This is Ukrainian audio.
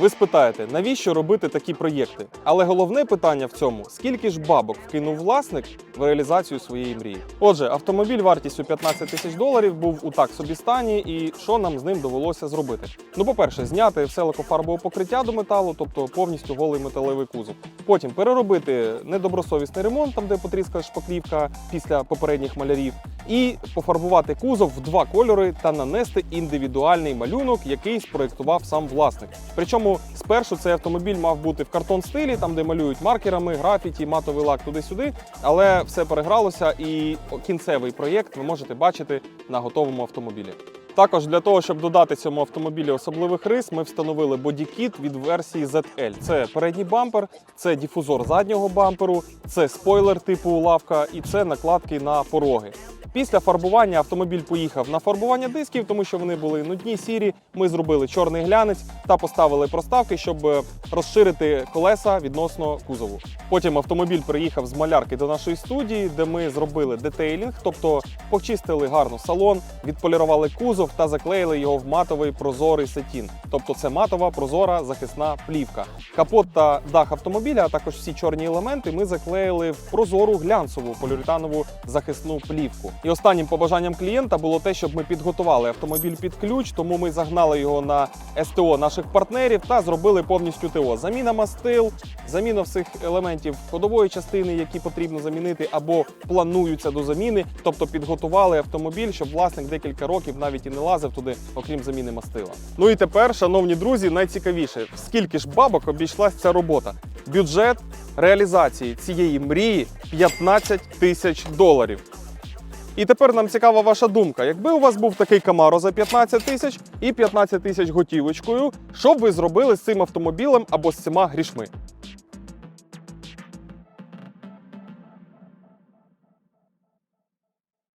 Ви спитаєте, навіщо робити такі проєкти? Але головне питання в цьому: скільки ж бабок вкинув власник в реалізацію своєї мрії? Отже, автомобіль вартістю 15 тисяч доларів був у так собі стані, і що нам з ним довелося зробити? Ну, по-перше, зняти все лакофарбове покриття до металу, тобто повністю голий металевий кузов. Потім переробити недобросовісний ремонт, там де потріскала шпаклівка після попередніх малярів, і пофарбувати кузов в два кольори та нанести індивідуальний малюнок, який спроєктував сам власник. Причому спершу цей автомобіль мав бути в картон стилі, там де малюють маркерами, графіті, матовий лак туди-сюди. Але все перегралося, і кінцевий проєкт ви можете бачити на готовому автомобілі. Також для того, щоб додати цьому автомобілі особливих рис, ми встановили бодікіт від версії ZL. Це передній бампер, це дифузор заднього бамперу, це спойлер типу лавка і це накладки на пороги. Після фарбування автомобіль поїхав на фарбування дисків, тому що вони були нудні, сірі. Ми зробили чорний глянець та поставили проставки, щоб е, розширити колеса відносно кузову. Потім автомобіль приїхав з малярки до нашої студії, де ми зробили детейлінг, тобто почистили гарно салон, відполірували кузов та заклеїли його в матовий прозорий сетін. Тобто це матова прозора захисна плівка. Капот та дах автомобіля, а також всі чорні елементи ми заклеїли в прозору глянцеву поліуретанову захисну плівку. І останнім побажанням клієнта було те, щоб ми підготували автомобіль під ключ, тому ми загнали його на СТО наших партнерів та зробили повністю ТО. Заміна мастил, заміна всіх елементів ходової частини, які потрібно замінити або плануються до заміни. Тобто підготували автомобіль, щоб власник декілька років навіть і не лазив туди, окрім заміни мастила. Ну і тепер, шановні друзі, найцікавіше, скільки ж бабок обійшлась ця робота? Бюджет реалізації цієї мрії 15 тисяч доларів. І тепер нам цікава ваша думка. Якби у вас був такий Камаро за 15 тисяч і 15 тисяч готівочкою, що б ви зробили з цим автомобілем або з цими грішми?